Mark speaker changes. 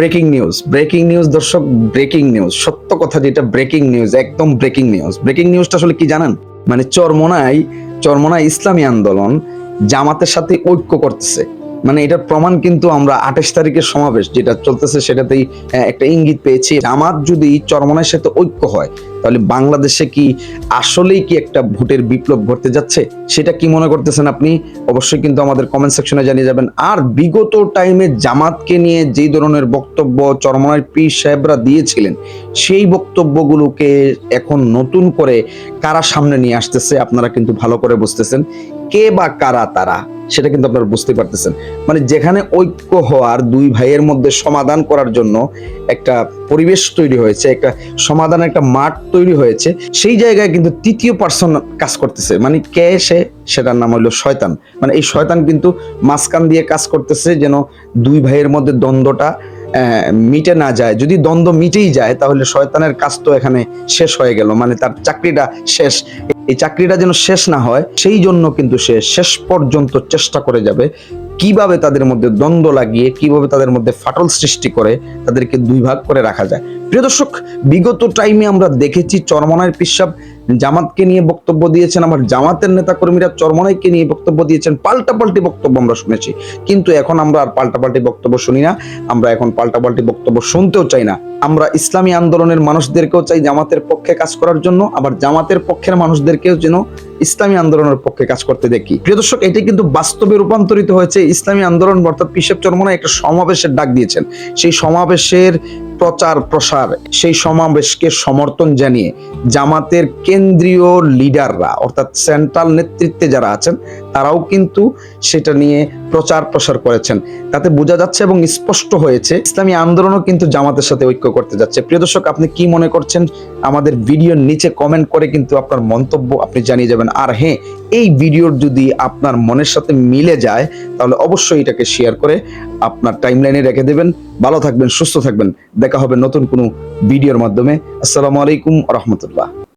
Speaker 1: Breaking news breaking news দর্শক, breaking news, সত্য কথা যেটা ব্রেকিং নিউজ, একদম ব্রেকিং নিউজ। ব্রেকিং নিউজটা আসলে কি জানেন? মানে চরমোনাই চরমোনাই ইসলামী আন্দোলন জামাতের সাথে ঐক্য করতেছে। মানে এটার প্রমাণ কিন্তু আমরা আঠাশ তারিখের সমাবেশ যেটা চলতেছে সেটাতেই একটা ইঙ্গিত পেয়েছি। জামাত যদি চরমনের সাথে ঐক্য হয়, তাহলে বাংলাদেশে কি আসলেই কি একটা ভোটের বিপ্লব ঘটতে যাচ্ছে? সেটা কি মনে করতেছেন আপনি? অবশ্যই কিন্তু আমাদের কমেন্ট সেকশনে জানিয়ে যাবেন। আর বিগত টাইমে জামাতকে নিয়ে যেই ধরনের বক্তব্য চরমনায় পীর সাহেবরা দিয়েছিলেন, সেই বক্তব্যগুলোকে এখন নতুন করে কারা সামনে নিয়ে আসতেছে আপনারা কিন্তু ভালো করে বুঝতেছেন। কে বা কারা তারা? সেটা কিন্তু আপনারা বুঝতে পারতেছেন। মানে যেখানে ঐক্য হওয়ার দুই ভাইয়ের মধ্যে সমাধান করার জন্য একটা পরিবেশ তৈরি হয়েছে, একটা সমাধান একটা মাঠ তৈরি হয়েছে, সেই জায়গায় কিন্তু তৃতীয় পার্সন কাজ করতেছে। মানে কে সে, সেটার নাম হলো শয়তান। মানে এই শয়তান কিন্তু মাঝখান দিয়ে কাজ করতেছে যেন দুই ভাইয়ের মধ্যে দ্বন্দ্বটা মিটে না যায়। যদি দ্বন্দ্ব মিটেই যায়, তাহলে শয়তানের কাজ তো এখানে শেষ হয়ে গেল। মানে তার চাকরিটা শেষ। এই চাকরিটা যেন শেষ না হয়, সেই জন্য কিন্তু সে শেষ পর্যন্ত চেষ্টা করে যাবে। কীভাবে তাদের মধ্যে দ্বন্দ্ব লাগিয়ে, কীভাবে তাদের মধ্যে ফাটল সৃষ্টি করে, তাদেরকে দুই ভাগ করে রাখা যায়। প্রিয় দর্শক, বিগত টাইমে আমরা দেখেছি চরমনায় পিসাব জামাতকে নিয়ে বক্তব্য দিয়েছেন, আমার জামাতের নেতা কর্মীরা চরমনাইকে নিয়ে বক্তব্য দিয়েছেন, পাল্টাপাল্টি বক্তব্য আমরা শুনেছি। কিন্তু এখন আমরা আর পাল্টাপাল্টি বক্তব্য শুনি না, আমরা এখন পাল্টাপাল্টি বক্তব্য শুনতেও চাই না। আমরা ইসলামী আন্দোলনের মানুষদেরকেও চাই জামাতের পক্ষে কাজ করার জন্য, আবার জামাতের পক্ষের মানুষদেরকেও যেন ইসলামী আন্দোলনের পক্ষে কাজ করতে দেখি। প্রিয় দর্শক, এটি কিন্তু বাস্তবে রূপান্তরিত হয়েছে, ইসলামী আন্দোলন অর্থাৎ পিসেব চরমনা একটা সমাবেশের ডাক দিয়েছেন। সেই সমাবেশের প্রচার প্রসার সেই সমাবেশকে সমর্থন জানিয়ে জামাতের কেন্দ্রীয় লিডাররা অর্থাৎ সেন্ট্রাল নেতৃত্বে যারা আছেন তারাও কিন্তু সেটা নিয়ে প্রচার প্রসার করেছেন। তাতে বোঝা যাচ্ছে এবং স্পষ্ট হয়েছে, ইসলামী আন্দোলনও কিন্তু জামাতের সাথে ঐক্য করতে যাচ্ছে। প্রিয় দর্শক, আপনি কি মনে করছেন? আমাদের ভিডিওর নিচে কমেন্ট করে কিন্তু আপনার মন্তব্য আপনি জানিয়ে যাবেন। আর হ্যাঁ এই ভিডিওর যদি আপনার মনের সাথে মিলে যায়, তাহলে অবশ্যই এটাকে শেয়ার করে আপনার টাইমলাইনে রেখে দেবেন। ভালো থাকবেন, সুস্থ থাকবেন। দেখা হবে নতুন কোনো ভিডিওর মাধ্যমে। আসসালামু আলাইকুম রহমতুল্লাহ।